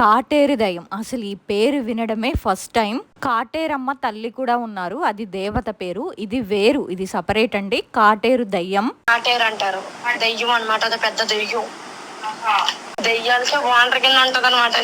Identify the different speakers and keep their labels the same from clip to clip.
Speaker 1: కాటేరు దయ్యం. అసలు ఈ పేరు వినడమే ఫస్ట్ టైం. కాటేరమ్మ తల్లి కూడా ఉన్నారు. అది దేవత పేరు. ఇది వేరు. ఇది సపరేట్ అండి. కాటేరు దయ్యం.
Speaker 2: కాటేరు అంటారు. దెయ్యం అన్నమాట. అది పెద్ద దెయ్యం. వాంటర్ కింద ఉంటది అనమాట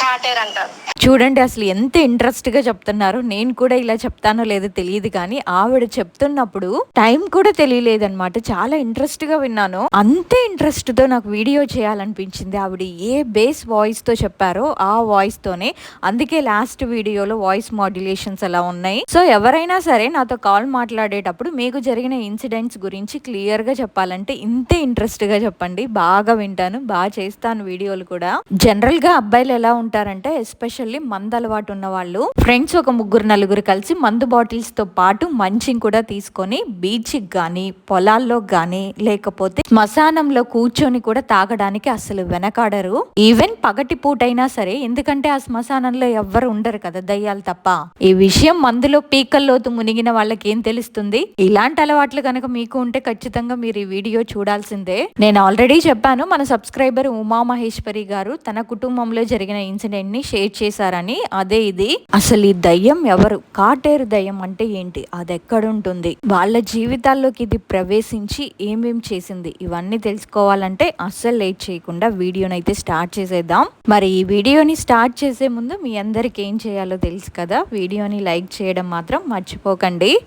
Speaker 2: కాటేరు అంటారు.
Speaker 1: చూడండి అసలు ఎంత ఇంట్రెస్ట్గా చెప్తున్నారు. నేను కూడా ఇలా చెప్తానో లేదో తెలియదు కానీ ఆవిడ చెప్తున్నప్పుడు టైం కూడా తెలియలేదన్నమాట. చాలా ఇంట్రెస్ట్గా విన్నాను. అంతే ఇంట్రెస్ట్తో నాకు వీడియో చేయాలనిపించింది. ఆవిడ ఏ బేస్ వాయిస్తో చెప్పారో ఆ వాయిస్ తోనే. అందుకే లాస్ట్ వీడియోలో వాయిస్ మాడ్యులేషన్స్ అలా ఉన్నాయి. సో ఎవరైనా సరే నాతో కాల్ మాట్లాడేటప్పుడు మీకు జరిగిన ఇన్సిడెంట్స్ గురించి క్లియర్గా చెప్పాలంటే ఇంతే ఇంట్రెస్ట్గా చెప్పండి బాగా వింటాను బాగా చేస్తాను వీడియోలు కూడా. జనరల్గా అబ్బాయిలు ఎలా ఉంటారంటే ఎస్పెషల్లీ మందు అలవాటు ఉన్న వాళ్ళు ఫ్రెండ్స్ ఒక ముగ్గురు నలుగురు కలిసి మందు బాటిల్స్తో పాటు మంచిని కూడా తీసుకొని బీచ్ గానీ పొలాల్లో గానీ లేకపోతే శ్మశానంలో కూర్చొని కూడా తాగడానికి అసలు వెనకాడరు. ఈవెన్ పగటి పూటైనా సరే ఎందుకంటే ఆ శ్మశానంలో ఎవ్వరు ఉండరు కదా దయ్యాలు తప్ప. ఈ విషయం మందులో పీకల్లోతు మునిగిన వాళ్ళకి ఏం తెలుస్తుంది? ఇలాంటి అలవాట్లు కనుక మీకు ఉంటే ఖచ్చితంగా మీరు ఈ వీడియో చూడాల్సిందే. నేను ఆల్రెడీ చెప్పాను మన సబ్స్క్రైబర్ ఉమా మహేశ్వరి గారు తన కుటుంబంలో జరిగిన ఇన్సిడెంట్ని షేర్ చేశారని. అదే ఇది. అసలు ఈ దయ్యం ఎవరు? కాటేరు దయ్యం అంటే ఏంటి? అది ఎక్కడుంటుంది? వాళ్ళ జీవితాల్లోకి ఇది ప్రవేశించి ఏమేం చేసింది? ఇవన్నీ తెలుసుకోవాలంటే అస్సలు లేట్ చేయకుండా వీడియోనైతే స్టార్ట్ చేసేద్దాం. మరి ఈ వీడియోని స్టార్ట్ చేసే ముందు మీ అందరికి ఏం చేయాలో తెలుసు కదా? వీడియోని లైక్ చేయడం మాత్రం మర్చిపోకండి.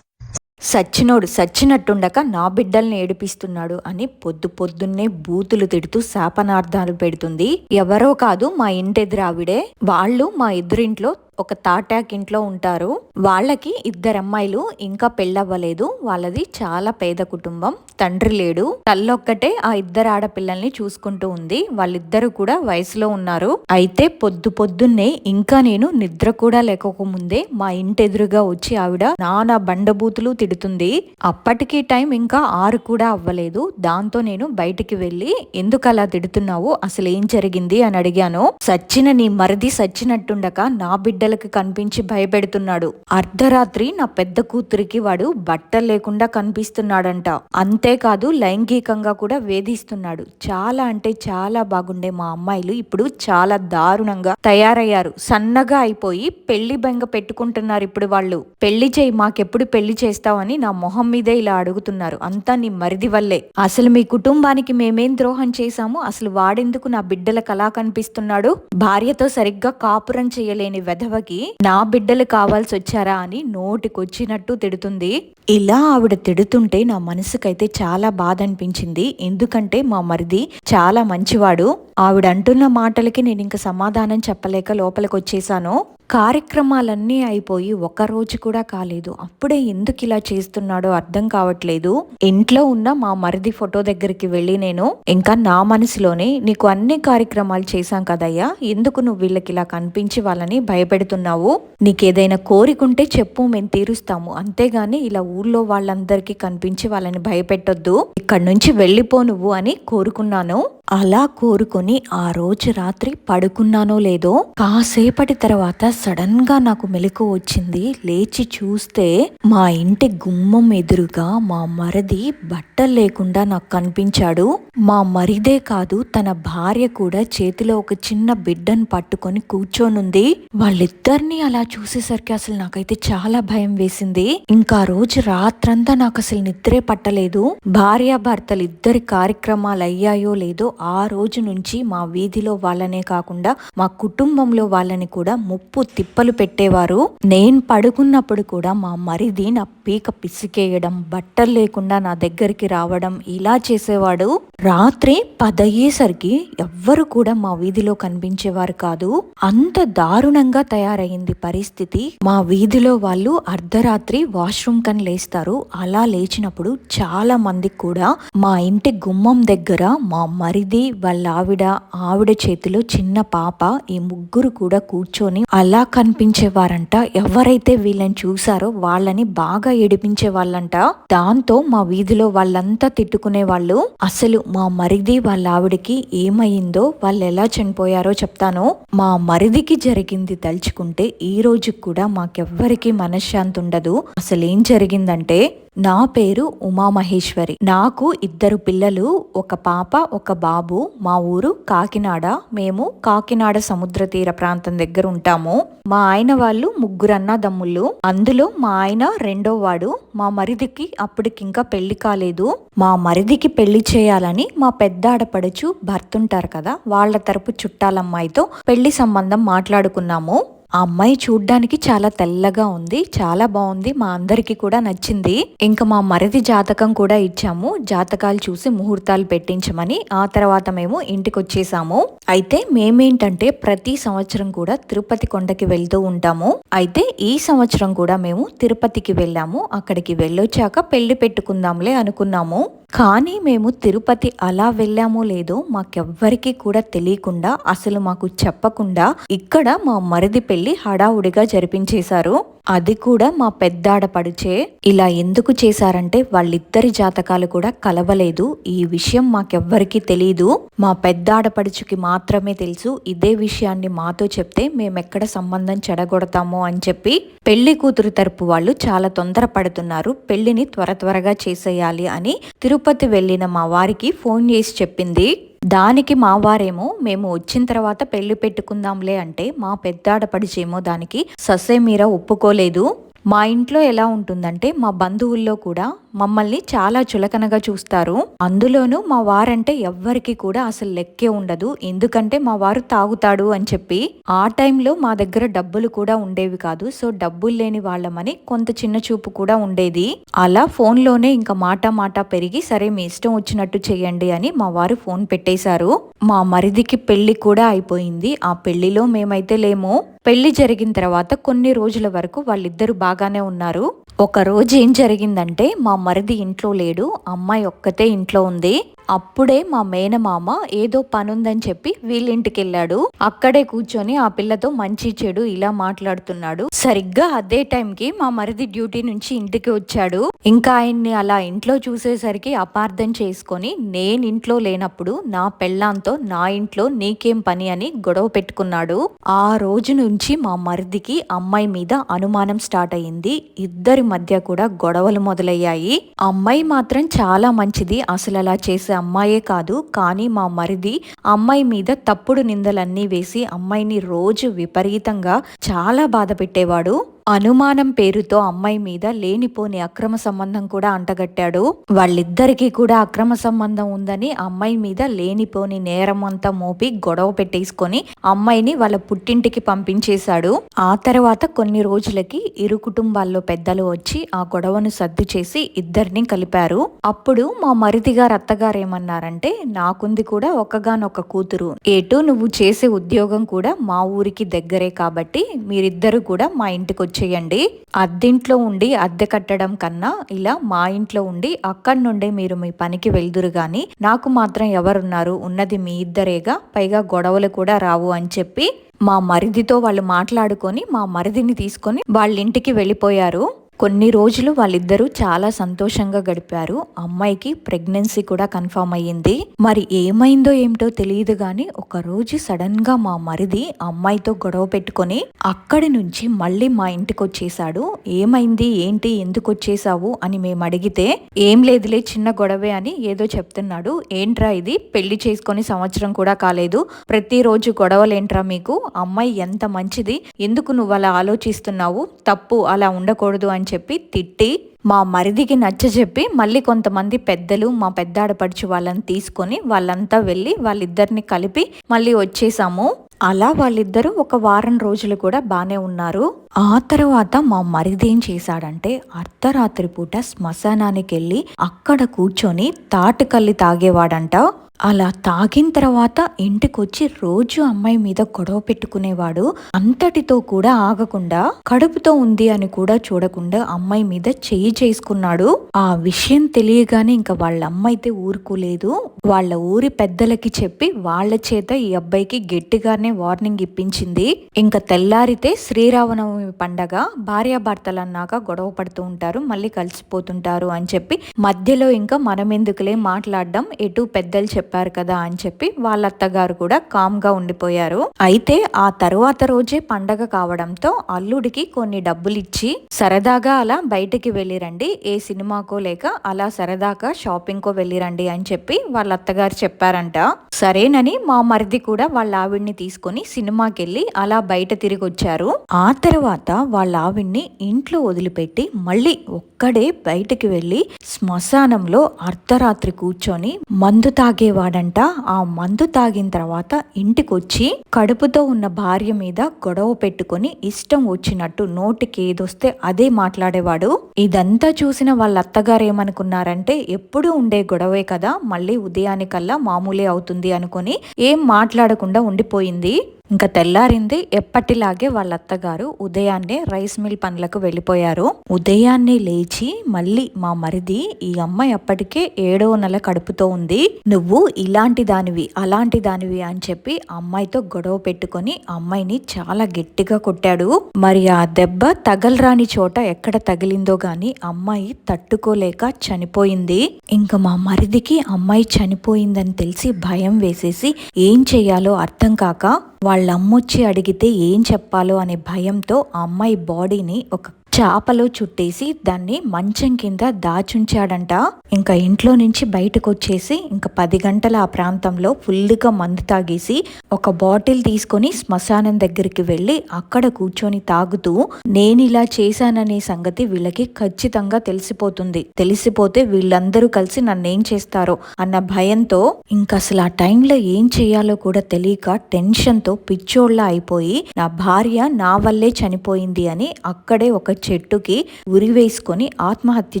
Speaker 1: సచ్చినోడు సచ్చినట్టుండక నా బిడ్డల్ని ఏడిపిస్తున్నాడు అని పొద్దు పొద్దున్నే బూతులు తిడుతూ శాపనార్థాలు పెడుతుంది. ఎవరో కాదు మా ఇంటి ఇంటెదురావిడే. వాళ్ళు మా ఎదురింట్లో ఒక తాటాక్ ఇంట్లో ఉంటారు. వాళ్ళకి ఇద్దరు అమ్మాయిలు ఇంకా పెళ్ళవ్వలేదు. వాళ్ళది చాలా పేద కుటుంబం. తండ్రి లేడు. తల్లొక్కటే ఆ ఇద్దరు ఆడపిల్లల్ని చూసుకుంటూ ఉంది. వాళ్ళిద్దరు కూడా వయసులో ఉన్నారు. అయితే పొద్దు పొద్దున్నే ఇంకా నేను నిద్ర కూడా లేకముందే మా ఇంటి ఎదురుగా వచ్చి ఆవిడ నానా బండబూతులు తిడుతుంది. అప్పటికి టైం ఇంకా ఆరు కూడా అవ్వలేదు. దాంతో నేను బయటికి వెళ్ళి ఎందుకు అలా తిడుతున్నావు? అసలు ఏం జరిగింది? అని అడిగాను. సచ్చిన నీ మరిది సచ్చినట్టుండక నా బిడ్డ బిడ్డలకి కనిపించి భయపెడుతున్నాడు. అర్ధరాత్రి నా పెద్ద కూతురికి వాడు బట్టలు లేకుండా కనిపిస్తున్నాడంట. అంతేకాదు లైంగికంగా కూడా వేధిస్తున్నాడు. చాలా అంటే చాలా బాగుండే మా అమ్మాయిలు ఇప్పుడు చాలా దారుణంగా తయారయ్యారు. సన్నగా అయిపోయి పెళ్ళి బెంగ పెట్టుకుంటున్నారు ఇప్పుడు వాళ్ళు. పెళ్ళి చేయి మాకెప్పుడు పెళ్ళి చేస్తావని నా మొహం మీదే ఇలా అడుగుతున్నారు. అంతా నీ మరిది వల్లే. అసలు మీ కుటుంబానికి మేమేం ద్రోహం చేశాము? అసలు వాడెందుకు నా బిడ్డలకు అలా కనిపిస్తున్నాడు? భార్యతో సరిగ్గా కాపురం చేయలేని వెధవకి నా బిడ్డలు కావాల్సి వచ్చారా అని నోటికొచ్చినట్టు తిడుతుంది. ఇలా ఆవిడ తిడుతుంటే నా మనసుకైతే చాలా బాధ అనిపించింది ఎందుకంటే మా మరిది చాలా మంచివాడు. ఆవిడ అంటున్న మాటలకి నేను ఇంకా సమాధానం చెప్పలేక లోపలికి వచ్చేసాను కార్యక్రమాలన్నీ అయిపోయి ఒక రోజు కూడా కాలేదు. అప్పుడే ఎందుకు ఇలా చేస్తున్నాడో అర్థం కావట్లేదు. ఇంట్లో ఉన్న మా మరిది ఫోటో దగ్గరికి వెళ్ళి నేను ఇంకా నా మనసులోనే నీకు అన్ని కార్యక్రమాలు చేశాం కదయ్యా. ఎందుకు నువ్వు వీళ్ళకి ఇలా కనిపించి వాళ్ళని భయపెడుతున్నావు? నీకేదైనా కోరికుంటే చెప్పు మేము తీరుస్తాము. అంతేగాని ఇలా ఊళ్ళో వాళ్ళందరికీ కనిపించి వాళ్ళని భయపెట్టొద్దు. ఇక్కడి నుంచి వెళ్ళిపో నువ్వు అని కోరుకున్నాను. అలా కోరుకొని ఆ రోజు రాత్రి పడుకున్నానో లేదో కాసేపటి తర్వాత సడన్గా నాకు మెలకు వచ్చింది. లేచి చూస్తే మా ఇంటి గుమ్మం ఎదురుగా మా మరిది బట్టలు లేకుండా నాకు కనిపించాడు. మా మరిదే కాదు తన భార్య కూడా చేతిలో ఒక చిన్న బిడ్డను పట్టుకొని కూర్చోనుంది. వాళ్ళిద్దరిని అలా చూసేసరికి అసలు నాకైతే చాలా భయం వేసింది. ఇంకా రోజు రాత్రంతా నాకు అసలు నిద్రే పట్టలేదు. భార్యాభర్తలు ఇద్దరి కార్యక్రమాలు అయ్యాయో లేదో ఆ రోజు నుంచి మా వీధిలో వాళ్ళనే కాకుండా మా కుటుంబంలో వాళ్ళని కూడా ముప్పు తిప్పలు పెట్టేవారు. నేను పడుకున్నప్పుడు కూడా మా మరిది నా పీక పిసికేయడం బట్టలు లేకుండా నా దగ్గరికి రావడం ఇలా చేసేవాడు. రాత్రి పదయ్యేసరికి ఎవ్వరు కూడా మా వీధిలో కనిపించేవారు కాదు. అంత దారుణంగా తయారైంది పరిస్థితి. మా వీధిలో వాళ్ళు అర్ధరాత్రి వాష్రూమ్ కని లేస్తారు. అలా లేచినప్పుడు చాలా మంది కూడా మా ఇంటి గుమ్మం దగ్గర మా మరిది వాళ్ళ ఆవిడ ఆవిడ చేతిలో చిన్న పాప ఈ ముగ్గురు కూడా కూర్చొని అలా ఎలా కనిపించేవారంట ఎవరైతే వీళ్ళని చూసారో వాళ్ళని బాగా ఏడిపించే వాళ్ళంట. దాంతో మా వీధిలో వాళ్ళంతా తిట్టుకునే వాళ్ళు అసలు మా మరిది వాళ్ళ ఆవిడకి ఏమైందో వాళ్ళు ఎలా చనిపోయారో చెప్తాను. మా మరిదికి జరిగింది తలుచుకుంటే ఈ రోజు కూడా మాకెవ్వరికి మనశ్శాంతి ఉండదు. అసలు ఏం జరిగిందంటే నా పేరు ఉమామహేశ్వరి. నాకు ఇద్దరు పిల్లలు ఒక పాప ఒక బాబు. మా ఊరు కాకినాడ. మేము కాకినాడ సముద్ర తీర ప్రాంతం దగ్గర ఉంటాము. మా ఆయన వాళ్ళు ముగ్గురు అన్నదమ్ముళ్ళు అందులో మా ఆయన రెండో వాడు. మా మరిదికి అప్పటికింకా పెళ్ళి కాలేదు. మా మరిదికి పెళ్ళి చేయాలని మా పెద్ద ఆడపడుచు భర్త ఉంటారు కదా వాళ్ళ తరపు చుట్టాలమ్మాయితో పెళ్ళి సంబంధం మాట్లాడుకున్నాము. ఆ అమ్మాయి చూడ్డానికి చాలా తెల్లగా ఉంది చాలా బాగుంది మా అందరికీ కూడా నచ్చింది. ఇంకా మా మరిది జాతకం కూడా ఇచ్చాము జాతకాలు చూసి ముహూర్తాలు పెట్టించమని. ఆ తర్వాత మేము ఇంటికి వచ్చేసాము అయితే మేమేంటంటే ప్రతి సంవత్సరం కూడా తిరుపతి కొండకి వెళ్తూ ఉంటాము. అయితే ఈ సంవత్సరం కూడా మేము తిరుపతికి వెళ్ళాము. అక్కడికి వెళ్ళొచ్చాక పెళ్ళి పెట్టుకుందాంలే అనుకున్నాము. కానీ మేము తిరుపతి అలా వెళ్ళామో లేదో మాకెవ్వరికీ కూడా తెలియకుండా అసలు మాకు చెప్పకుండా ఇక్కడ మా మరిది పెళ్ళి హడావుడిగా జరిపించేశారు. అది కూడా మా పెద్దాడపడుచే ఇలా ఎందుకు చేశారంటే వాళ్ళిద్దరి జాతకాలు కూడా కలవలేదు. ఈ విషయం మాకెవ్వరికీ తెలియదు మా పెద్దాడపడుచుకి మాత్రమే తెలుసు. ఇదే విషయాన్ని మాతో చెప్తే మేమెక్కడ సంబంధం చెడగొడతామో అని చెప్పి పెళ్ళి కూతురు తరపు వాళ్ళు చాలా తొందరపడుతున్నారు. పెళ్ళిని త్వర త్వరగా చేసేయాలి అని తిరుపతి వెళ్ళిన మా వారికి ఫోన్ చేసి చెప్పింది. దానికి మా వారేమో మేము వచ్చిన తర్వాత పెళ్ళి పెట్టుకుందాంలే అంటే మా పెద్దాడపడిచేమో దానికి ససేమీర ఒప్పుకోలేదు. మా ఇంట్లో ఎలా ఉంటుందంటే మా బంధువుల్లో కూడా మమ్మల్ని చాలా చులకనగా చూస్తారు. అందులోనూ మా వారంటే ఎవ్వరికి కూడా అసలు లెక్కే ఉండదు. ఎందుకంటే మా వారు తాగుతాడు అని చెప్పి ఆ టైంలో మా దగ్గర డబ్బులు కూడా ఉండేవి కాదు. సో డబ్బులు లేని వాళ్ళమని కొంత చిన్న చూపు కూడా ఉండేది. అలా ఫోన్లోనే ఇంకా మాట మాట పెరిగి సరే మీ ఇష్టం వచ్చినట్టు చేయండి అని మా వారు ఫోన్ పెట్టేశారు. మా మరిదికి పెళ్ళి కూడా అయిపోయింది. ఆ పెళ్ళిలో మేమైతే లేము. పెళ్ళి జరిగిన తర్వాత కొన్ని రోజుల వరకు వాళ్ళిద్దరు బాగానే ఉన్నారు. ఒక రోజు ఏం జరిగిందంటే మా మరిది ఇంట్లో లేడు అమ్మాయి ఒక్కతే ఇంట్లో ఉంది. అప్పుడే మా మేనమామ ఏదో పనుందని చెప్పి వీళ్ళింటికి వెళ్ళాడు అక్కడే కూర్చొని ఆ పిల్లతో మంచి చెడు ఇలా మాట్లాడుతున్నాడు. సరిగ్గా అదే టైంకి మా మరిది డ్యూటీ నుంచి ఇంటికి వచ్చాడు. ఇంకా ఆయన్ని అలా ఇంట్లో చూసేసరికి అపార్థం చేసుకొని నేను ఇంట్లో లేనప్పుడు నా పెళ్ళాంతో నా ఇంట్లో నీకేం పని అని గొడవ పెట్టుకున్నాడు. ఆ రోజు నుంచి మా మరిదికి అమ్మాయి మీద అనుమానం స్టార్ట్ అయ్యింది. ఇద్దరి మధ్య కూడా గొడవలు మొదలయ్యాయి. అమ్మాయి మాత్రం చాలా మంచిది అసలు అలా చేశారు. చేసే అమ్మాయే కాదు కానీ మా మరిది అమ్మాయి మీద తప్పుడు నిందలన్నీ వేసి అమ్మాయిని రోజు విపరీతంగా చాలా బాధ పెట్టేవాడు. అనుమానం పేరుతో అమ్మాయి మీద లేనిపోని అక్రమ సంబంధం కూడా అంటగట్టాడు. వాళ్ళిద్దరికీ కూడా అక్రమ సంబంధం ఉందని అమ్మాయి మీద లేనిపోని నేరం అంతా మోపి గొడవ పెట్టేసుకొని అమ్మాయిని వాళ్ళ పుట్టింటికి పంపించేశాడు. ఆ తర్వాత కొన్ని రోజులకి ఇరు కుటుంబాల్లో పెద్దలు వచ్చి ఆ గొడవను సర్దు చేసి ఇద్దరిని కలిపారు. అప్పుడు మా మరిది గారు అత్తగారు ఏమన్నారంటే నాకుంది కూడా ఒక్కగానొక్క కూతురు. ఏటో నువ్వు చేసే ఉద్యోగం కూడా మా ఊరికి దగ్గరే కాబట్టి మీరిద్దరు కూడా మా ఇంటికి చేయండి. అద్దింట్లో ఉండి అద్దె కట్టడం కన్నా ఇలా మా ఇంట్లో ఉండి అక్కడి నుండే మీరు మీ పనికి వెళ్దురు గాని నాకు మాత్రం ఎవరున్నారు? ఉన్నది మీ ఇద్దరేగా? పైగా గొడవలు కూడా రావు అని చెప్పి మా మరిదితో వాళ్ళు మాట్లాడుకొని మా మరిదిని తీసుకొని వాళ్ళ ఇంటికి వెళ్ళిపోయారు. కొన్ని రోజులు వాళ్ళిద్దరూ చాలా సంతోషంగా గడిపారు. అమ్మాయికి ప్రెగ్నెన్సీ కూడా కన్ఫర్మ్ అయ్యింది. మరి ఏమైందో ఏమిటో తెలియదు గాని ఒక రోజు సడన్గా మా మరిది అమ్మాయితో గొడవ పెట్టుకొని అక్కడి నుంచి మళ్ళీ మా ఇంటికి వచ్చేసాడు ఏమైంది? ఏంటి? ఎందుకు వచ్చేసావు అని మేము అడిగితే ఏం లేదులే చిన్న గొడవే అని ఏదో చెప్తున్నాడు. ఏంట్రా ఇది? పెళ్ళి చేసుకొని సంవత్సరం కూడా కాలేదు. ప్రతిరోజు గొడవలేంట్రా మీకు? అమ్మాయి ఎంత మంచిది. ఎందుకు నువ్వు అలా ఆలోచిస్తున్నావు? తప్పు అలా ఉండకూడదు అని అని చెప్పి తిట్టి మా మరిదికి నచ్చ చెప్పి మళ్ళీ కొంతమంది పెద్దలు మా పెద్ద ఆడపడుచు వాళ్ళని తీసుకొని వాళ్ళంతా వెళ్ళి వాళ్ళిద్దరిని కలిపి మళ్ళీ వచ్చేసాము. అలా వాళ్ళిద్దరూ ఒక వారం రోజులు కూడా బాగానే ఉన్నారు. ఆ తర్వాత మా మరిది ఏం చేశాడంటే అర్ధరాత్రి పూట శ్మశానానికి వెళ్ళి అక్కడ కూర్చొని తాటికల్లి తాగేవాడంట. అలా తాగిన తర్వాత ఇంటికొచ్చి రోజు అమ్మాయి మీద గొడవ పెట్టుకునేవాడు. అంతటితో కూడా ఆగకుండా కడుపుతో ఉంది అని కూడా చూడకుండా అమ్మాయి మీద చెయ్యి చేసుకున్నాడు. ఆ విషయం తెలియగానే ఇంకా వాళ్ళ అమ్మ అయితే ఊరుకోలేదు. వాళ్ళ ఊరి పెద్దలకి చెప్పి వాళ్ళ చేత ఈ అబ్బాయికి గట్టిగానే వార్నింగ్ ఇప్పించింది. ఇంకా తెల్లారితే శ్రీరామనవమి పండగ భార్యాభర్తలు అన్నాక గొడవ పడుతూ ఉంటారు మళ్ళీ కలిసిపోతుంటారు అని చెప్పి మధ్యలో ఇంకా మనం ఎందుకులే మాట్లాడడం ఎటు పెద్దలు చెప్పారు కదా అని చెప్పి వాళ్ళ అత్తగారు కూడా కామ్గా ఉండిపోయారు. అయితే ఆ తరువాత రోజే పండగ కావడంతో అల్లుడికి కొన్ని డబ్బులు ఇచ్చి సరదాగా అలా బయటికి వెళ్ళిరండి. ఏ సినిమాకో లేక అలా సరదాగా షాపింగ్ కో వెళ్ళిరండి అని చెప్పి వాళ్ళ అత్తగారు చెప్పారంట. సరేనని మా మరిది కూడా వాళ్ళ ఆవిడ్ని తీసుకొని సినిమాకి వెళ్ళి అలా బయట తిరిగి వచ్చారు ఆ తర్వాత వాళ్ళ ఆవిడ్ని ఇంట్లో వదిలిపెట్టి మళ్ళీ ఒక్కడే బయటికి వెళ్ళి శ్మశానంలో అర్ధరాత్రి కూర్చొని మందు తాగే వాడంట ఆ మందు తాగిన తర్వాత ఇంటికొచ్చి కడుపుతో ఉన్న భార్య మీద గొడవ పెట్టుకొని ఇష్టం వచ్చినట్టు నోటికి ఏదొస్తే అదే మాట్లాడేవాడు. ఇదంతా చూసిన వాళ్ళ అత్తగారు ఏమనుకున్నారంటే ఎప్పుడు ఉండే గొడవే కదా మళ్ళీ ఉదయానికల్లా మామూలే అవుతుంది అనుకొని ఏం మాట్లాడకుండా ఉండిపోయింది. ఇంకా తెల్లారింది ఎప్పటిలాగే వాళ్ళ అత్తగారు ఉదయాన్నే రైస్ మిల్ పనులకు వెళ్ళిపోయారు. ఉదయాన్నే లేచి మళ్ళీ మా మరిది ఈ అమ్మాయి అప్పటికే ఏడో నెల కడుపుతో ఉంది. నువ్వు ఇలాంటి దానివి అలాంటి దానివి అని చెప్పి అమ్మాయితో గొడవ పెట్టుకొని అమ్మాయిని చాలా గట్టిగా కొట్టాడు. మరి ఆ దెబ్బ తగలరాని చోట ఎక్కడ తగిలిందో గాని అమ్మాయి తట్టుకోలేక చనిపోయింది. ఇంకా మా మరిదికి అమ్మాయి చనిపోయిందని తెలిసి భయం వేసేసి ఏం చెయ్యాలో అర్థం కాక వాళ్ళ అమ్మొచ్చి అడిగితే ఏం చెప్పాలో అనే భయంతో ఆ అమ్మాయి బాడీని ఒక చేపలు చుట్టేసి దాన్ని మంచం కింద దాచుంచాడంట. ఇంకా ఇంట్లో నుంచి బయటకు వచ్చేసి ఇంకా పది గంటల ఆ ప్రాంతంలో ఫుల్గా మందు తాగేసి ఒక బాటిల్ తీసుకొని శ్మశానం దగ్గరికి వెళ్ళి అక్కడ కూర్చొని తాగుతూ నేను ఇలా చేశాననే సంగతి వీళ్ళకి ఖచ్చితంగా తెలిసిపోతుంది. తెలిసిపోతే వీళ్ళందరూ కలిసి నన్నేం చేస్తారో అన్న భయంతో ఇంకా అసలు ఆ టైంలో ఏం చేయాలో కూడా తెలియక టెన్షన్తో పిచ్చోళ్ళ అయిపోయి నా భార్య నా వల్లే చనిపోయింది అని అక్కడే ఒక చెట్టుకి ఉరి వేసుకొని ఆత్మహత్య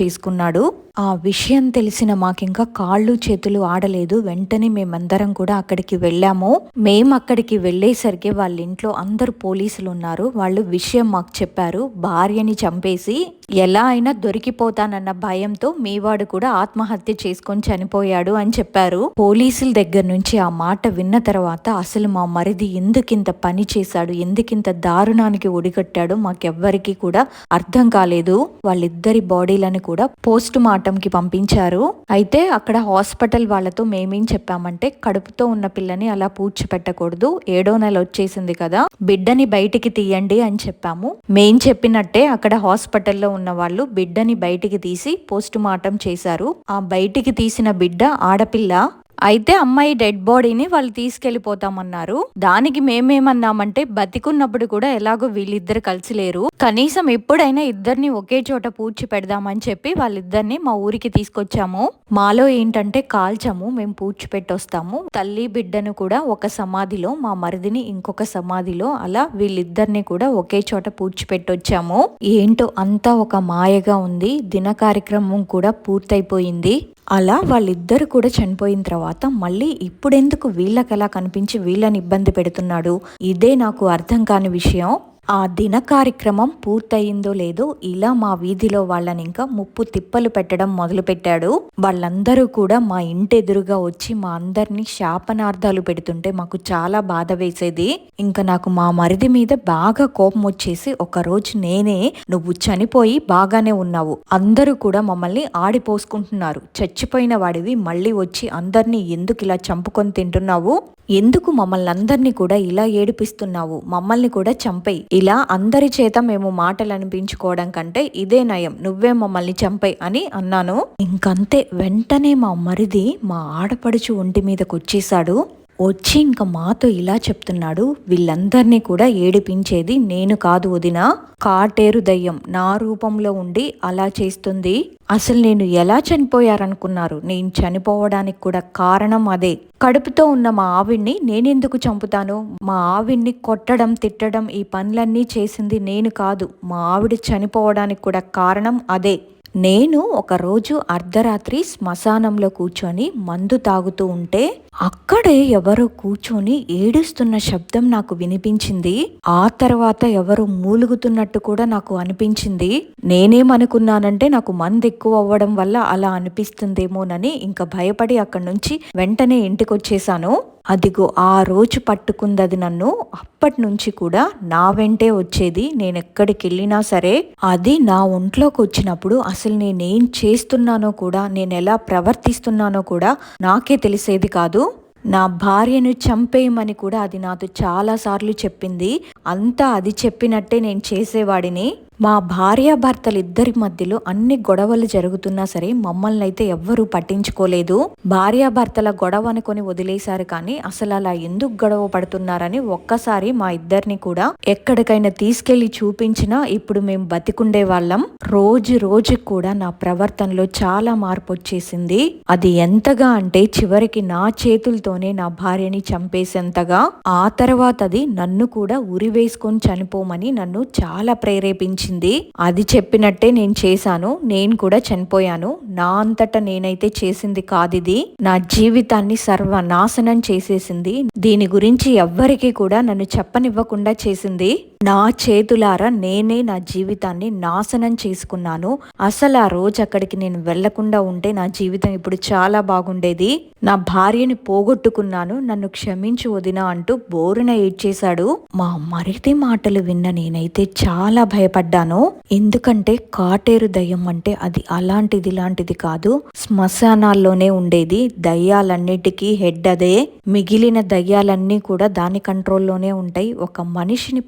Speaker 1: చేసుకున్నాడు. ఆ విషయం తెలిసిన మాకింకా కాళ్ళు చేతులు ఆడలేదు. వెంటనే మేమందరం కూడా అక్కడికి వెళ్ళాము. మేము అక్కడికి వెళ్ళేసరికి వాళ్ళ ఇంట్లో అందరు పోలీసులు ఉన్నారు వాళ్ళు విషయం మాకు చెప్పారు. భార్యని చంపేసి ఎలా అయినా దొరికిపోతానన్న భయంతో మీవాడు కూడా ఆత్మహత్య చేసుకొని చనిపోయాడు అని చెప్పారు. పోలీసుల దగ్గర నుంచి ఆ మాట విన్న తర్వాత అసలు మా మరిది ఎందుకింత పని చేశాడు? ఎందుకింత దారుణానికి ఒడిగట్టాడు మాకెవ్వరికీ కూడా అర్థం కాలేదు. వాళ్ళిద్దరి బాడీలను కూడా పోస్ట్ మార్టం కి పంపించారు. అయితే అక్కడ హాస్పిటల్ వాళ్ళతో మేమేం చెప్పామంటే కడుపుతో ఉన్న పిల్లని అలా పూడ్చిపెట్టకూడదు ఏడో నెల వచ్చేసింది కదా బిడ్డని బయటికి తీయండి అని చెప్పాము. మేం చెప్పినట్టే అక్కడ హాస్పిటల్లో ఉన్న వాళ్ళు బిడ్డని బయటికి తీసి పోస్ట్ మార్టం చేశారు. ఆ బయటికి తీసిన బిడ్డ ఆడపిల్ల అయితే అమ్మాయి డెడ్ బాడీని వాళ్ళు తీసుకెళ్ళిపోతామన్నారు దానికి మేమేమన్నామంటే బతికున్నప్పుడు కూడా ఎలాగో వీళ్ళిద్దరు కలిసి లేరు. కనీసం ఎప్పుడైనా ఇద్దరిని ఒకే చోట పూడ్చి పెడదామని చెప్పి వాళ్ళిద్దరిని మా ఊరికి తీసుకొచ్చాము. మాలో ఏంటంటే కాల్చము మేము పూడ్చి పెట్టొస్తాము. తల్లి బిడ్డను కూడా ఒక సమాధిలో మా మరిదిని ఇంకొక సమాధిలో అలా వీళ్ళిద్దరిని కూడా ఒకే చోట పూడ్చి పెట్టొచ్చాము. ఏంటో అంతా ఒక మాయగా ఉంది. దిన కార్యక్రమం కూడా పూర్తయిపోయింది. అలా వాళ్ళిద్దరు కూడా చనిపోయిన తర్వాత మళ్ళీ ఇప్పుడెందుకు వీళ్ళకలా కనిపించి వీళ్ళని ఇబ్బంది పెడుతున్నాడు? ఇదే నాకు అర్థం కాని విషయం. ఆ దిన కార్యక్రమం పూర్తయిందో లేదో ఇలా మా వీధిలో వాళ్ళని ఇంకా ముప్పు తిప్పలు పెట్టడం మొదలుపెట్టాడు. వాళ్ళందరూ కూడా మా ఇంటి ఎదురుగా వచ్చి మా అందరినీ శాపనార్థాలు పెడుతుంటే మాకు చాలా బాధ వేసేది. ఇంకా నాకు మా మరిది మీద బాగా కోపం వచ్చేసి ఒకరోజు నేనే నువ్వు చనిపోయి బాగానే ఉన్నావు. అందరూ కూడా మమ్మల్ని ఆడిపోసుకుంటున్నారు. చచ్చిపోయిన వాడివి మళ్ళీ వచ్చి అందరినీ ఎందుకు ఇలా చంపుకొని తింటున్నావు? ఎందుకు మమ్మల్ని అందరినీ కూడా ఇలా ఏడిపిస్తున్నావు? మమ్మల్ని కూడా చంపేయి. ఇలా అందరి చేత మేము మాటలు అనిపించుకోవడం కంటే ఇదే నయం. నువ్వే మమ్మల్ని చంపై అని అన్నాను. ఇంకంతే. వెంటనే మా మరిది మా ఆడపడుచు ఒంటి మీదకి వచ్చేసాడు వచ్చి ఇంకా మాతో ఇలా చెప్తున్నాడు. వీళ్ళందరినీ కూడా ఏడిపించేది నేను కాదు వదిన. కాటేరు దయ్యం నా రూపంలో ఉండి అలా చేస్తుంది. అసలు నేను ఎలా చనిపోయారనుకున్నారు? నేను చనిపోవడానికి కూడా కారణం అదే. కడుపుతో ఉన్న మా ఆవిడ్ని నేనెందుకు చంపుతాను? మా ఆవిడ్ని కొట్టడం తిట్టడం ఈ పనులన్నీ చేసింది నేను కాదు. మా ఆవిడ చనిపోవడానికి కూడా కారణం అదే. నేను ఒకరోజు అర్ధరాత్రి శ్మశానంలో కూర్చొని మందు తాగుతూ ఉంటే అక్కడే ఎవరో కూర్చొని ఏడుస్తున్న శబ్దం నాకు వినిపించింది. ఆ తర్వాత ఎవరు మూలుగుతున్నట్టు కూడా నాకు అనిపించింది. నేనేమనుకున్నానంటే నాకు మందు ఎక్కువ అవ్వడం వల్ల అలా అనిపిస్తుందేమోనని ఇంకా భయపడి అక్కడి నుంచి వెంటనే ఇంటికి వచ్చేసాను అదిగో ఆ రోజు పట్టుకుందది నన్ను అప్పటి నుంచి కూడా నా వెంటే వచ్చేది. నేను ఎక్కడికి వెళ్ళినా సరే అది నా ఒంట్లోకి వచ్చినప్పుడు అసలు నేనేం చేస్తున్నానో కూడా నేను ఎలా ప్రవర్తిస్తున్నానో కూడా నాకే తెలిసేది కాదు. నా భార్యను చంపేయమని కూడా అది నాతో చాలాసార్లు చెప్పింది. అంతా అది చెప్పినట్టే నేను చేసేవాడిని. మా భార్యాభర్తలు ఇద్దరి మధ్యలో అన్ని గొడవలు జరుగుతున్నా సరే మమ్మల్ని అయితే ఎవ్వరూ పట్టించుకోలేదు. భార్యాభర్తల గొడవ అనుకొని వదిలేశారు కానీ అసలు అలా ఎందుకు గొడవ పడుతున్నారని ఒక్కసారి మా ఇద్దరిని కూడా ఎక్కడికైనా తీసుకెళ్ళి చూపించినా ఇప్పుడు మేము బతికుండే వాళ్ళం. రోజు రోజు కూడా నా ప్రవర్తనలో చాలా మార్పు వచ్చేసింది. అది ఎంతగా అంటే చివరికి నా చేతులతోనే నా భార్యని చంపేసేంతగా. ఆ తర్వాత అది నన్ను కూడా ఉరి వేసుకొని చనిపోమని నన్ను చాలా ప్రేరేపించింది. అది చెప్పినట్టే నేను చేశాను. నేను కూడా చనిపోయాను. నా అంతటా నేనైతే చేసింది కాదిది. నా జీవితాన్ని సర్వనాశనం చేసేసింది. దీని గురించి ఎవ్వరికీ కూడా నన్ను చెప్పనివ్వకుండా చేసింది. నా చేతులారా నేనే నా జీవితాన్ని నాశనం చేసుకున్నాను. అసలు ఆ రోజు అక్కడికి నేను వెళ్ళకుండా ఉంటే నా జీవితం ఇప్పుడు చాలా బాగుండేది. నా భార్యని పోగొట్టుకున్నాను. నన్ను క్షమించు వదినా అంటూ బోరున ఏడ్చేశాడు. మా మరిది మాటలు విన్న నేనైతే చాలా భయపడ్డాను. ఎందుకంటే కాటేరు దయ్యం అంటే అది అలాంటిది ఇలాంటిది కాదు. శ్మశానాల్లోనే ఉండేది. దయ్యాలన్నిటికీ హెడ్ అదే. మిగిలిన దయ్యాలన్నీ కూడా దాని కంట్రోల్లోనే ఉంటాయి. ఒక మనిషిని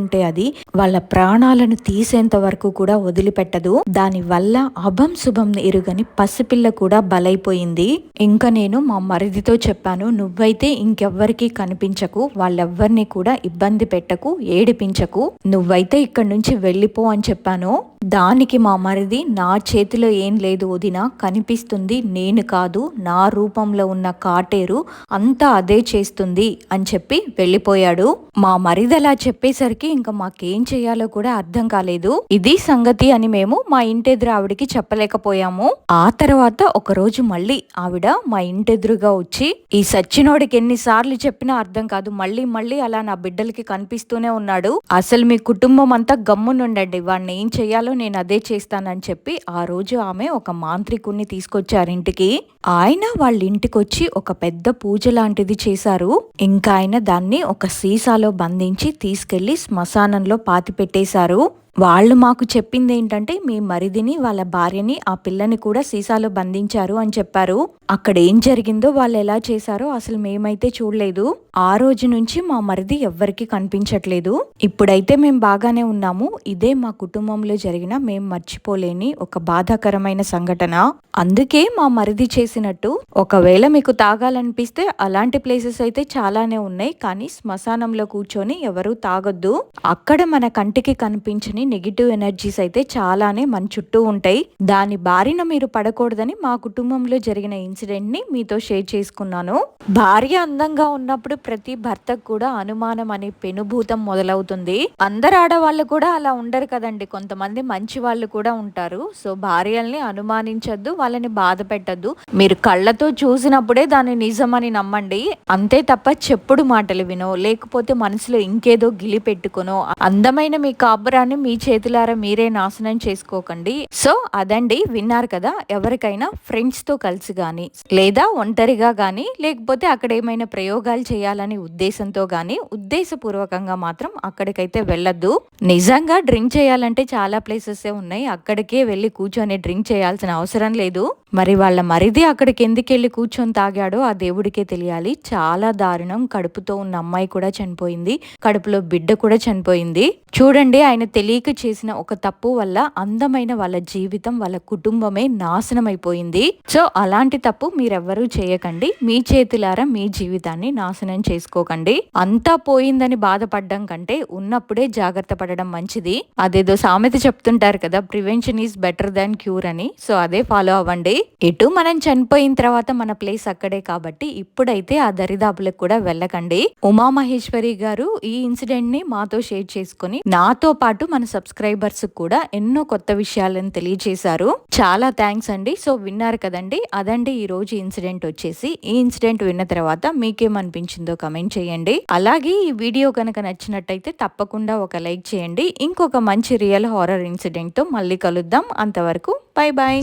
Speaker 1: పట్టుకుంటే అది వాళ్ళ ప్రాణాలను తీసేంత వరకు కూడా వదిలిపెట్టదు. దాని వల్ల అభం శుభం ఎరుగని పసిపిల్ల కూడా బలైపోయింది. ఇంకా నేను మా మరిదితో చెప్పాను నువ్వైతే ఇంకెవ్వరికి కనిపించకు వాళ్ళెవ్వరిని కూడా ఇబ్బంది పెట్టకు ఏడిపించకు. నువ్వైతే ఇక్కడి నుంచి వెళ్ళిపో అని చెప్పాను. దానికి మా మరిది నా చేతిలో ఏం లేదు వదిన కనిపిస్తుంది నేను కాదు నా రూపంలో ఉన్న కాటేరు అంతా అదే చేస్తుంది అని చెప్పి వెళ్ళిపోయాడు. మా మరిది అలా చెప్పేసరికి ఇంకా మాకేం చేయాలో కూడా అర్థం కాలేదు. ఇది సంగతి అని మేము మా ఇంటెదురు ఆవిడకి చెప్పలేకపోయాము. ఆ తర్వాత ఒక రోజు మళ్ళీ ఆవిడ మా ఇంటెదురుగా వచ్చి ఈ సచ్చినోడికి ఎన్నిసార్లు చెప్పినా అర్థం కాదు. మళ్ళీ మళ్ళీ అలా నా బిడ్డలకి కనిపిస్తూనే ఉన్నాడు. అసలు మీ కుటుంబం అంతా గమ్మునుండండి. వాడిని ఏం చెయ్యాలో నేను అదే చేస్తానని చెప్పి ఆ రోజు ఆమె ఒక మాంత్రికుణ్ణి తీసుకొచ్చారు ఇంటికి. ఆయన వాళ్ళ ఇంటికి వచ్చి ఒక పెద్ద పూజ లాంటిది చేశారు. ఇంకా ఆయన దాన్ని ఒక సీసాలో బంధించి తీసుకెళ్ళి శ్మశానంలో పాతి పెట్టేశారు. వాళ్ళు మాకు చెప్పింది ఏంటంటే మీ మరిదిని వాళ్ళ భార్యని ఆ పిల్లని కూడా సీసాలో బంధించారు అని చెప్పారు. అక్కడ ఏం జరిగిందో వాళ్ళు ఎలా చేశారో అసలు మేమైతే చూడలేదు. ఆ రోజు నుంచి మా మరిది ఎవ్వరికి కనిపించట్లేదు. ఇప్పుడైతే మేము బాగానే ఉన్నాము. ఇదే మా కుటుంబంలో జరిగిన మేము మర్చిపోలేని ఒక బాధాకరమైన సంఘటన. అందుకే మా మరిది చేసినట్టు ఒకవేళ మీకు తాగాలనిపిస్తే అలాంటి ప్లేసెస్ అయితే చాలానే ఉన్నాయి కానీ శ్మశానంలో కూర్చొని ఎవరు తాగొద్దు. అక్కడ మన కంటికి కనిపించని నెగిటివ్ ఎనర్జీస్ అయితే చాలానే మన చుట్టూ ఉంటాయి. దాని బారిన మీరు పడకూడదని మా కుటుంబంలో జరిగిన ఇన్సిడెంట్ని మీతో షేర్ చేసుకున్నాను. భార్య అందంగా ఉన్నప్పుడు ప్రతి భర్తకు కూడా అనుమానం అనే పెనుభూతం మొదలవుతుంది. అందరు ఆడవాళ్ళు కూడా అలా ఉండరు కదండి. కొంతమంది మంచి వాళ్ళు కూడా ఉంటారు. సో భార్యల్ని అనుమానించద్దు వాళ్ళని బాధ పెట్టద్దు. మీరు కళ్ళతో చూసినప్పుడే దాన్ని నిజమని నమ్మండి. అంతే తప్ప చెప్పుడు మాటలు వినో లేకపోతే మనసులో ఇంకేదో గిలి పెట్టుకునో అందమైన మీ కాపురాన్ని మీ చేతులారా మీరే నాశనం చేసుకోకండి. సో అదండి విన్నారు కదా ఎవరికైనా ఫ్రెండ్స్తో కలిసి గాని లేదా ఒంటరిగా గాని లేకపోతే అక్కడ ఏమైనా ప్రయోగాలు చేయాలని ఉద్దేశంతో గాని ఉద్దేశపూర్వకంగా మాత్రం అక్కడికైతే వెళ్ళొద్దు. నిజంగా డ్రింక్ చేయాలంటే చాలా ప్లేసెస్ ఉన్నాయి. అక్కడికే వెళ్ళి కూర్చొని డ్రింక్ చేయాల్సిన అవసరం లేదు. మరి వాళ్ళ మరిది అక్కడికి ఎందుకు వెళ్ళి కూర్చొని తాగాడో ఆ దేవుడికే తెలియాలి. చాలా దారుణం. కడుపుతో ఉన్న అమ్మాయి కూడా చనిపోయింది. కడుపులో బిడ్డ కూడా చనిపోయింది. చూడండి ఆయన తెలియ తెలియక చేసిన ఒక తప్పు వల్ల అందమైన వాళ్ళ జీవితం వాళ్ళ కుటుంబమే నాశనం అయిపోయింది సో అలాంటి తప్పు మీరెవ్వరూ చేయకండి. మీ చేతులారా మీ జీవితాన్ని నాశనం చేసుకోకండి. అంతా పోయిందని బాధపడడం కంటే ఉన్నప్పుడే జాగ్రత్త పడడం మంచిది. అదేదో సామెత చెప్తుంటారు కదా prevention is better than cure అని. సో అదే ఫాలో అవ్వండి. ఎటు మనం చనిపోయిన తర్వాత మన ప్లేస్ అక్కడే కాబట్టి ఇప్పుడైతే ఆ దరిదాపులకు కూడా వెళ్ళకండి. ఉమామహేశ్వరి గారు ఈ ఇన్సిడెంట్ని మాతో షేర్ చేసుకుని నాతో పాటు మన సబ్స్క్రైబర్స్ కూడా ఎన్నో కొత్త విషయాలను తెలియజేశారు. చాలా థ్యాంక్స్ అండి. సో విన్నారు కదండి. అదండి ఈ రోజు ఇన్సిడెంట్ వచ్చేసి. ఈ ఇన్సిడెంట్ విన్న తర్వాత మీకేమనిపించిందో కమెంట్ చేయండి. అలాగే ఈ వీడియో కనుక నచ్చినట్టయితే తప్పకుండా ఒక లైక్ చేయండి. ఇంకొక మంచి రియల్ హారర్ ఇన్సిడెంట్తో మళ్ళీ కలుద్దాం. అంతవరకు బై బాయ్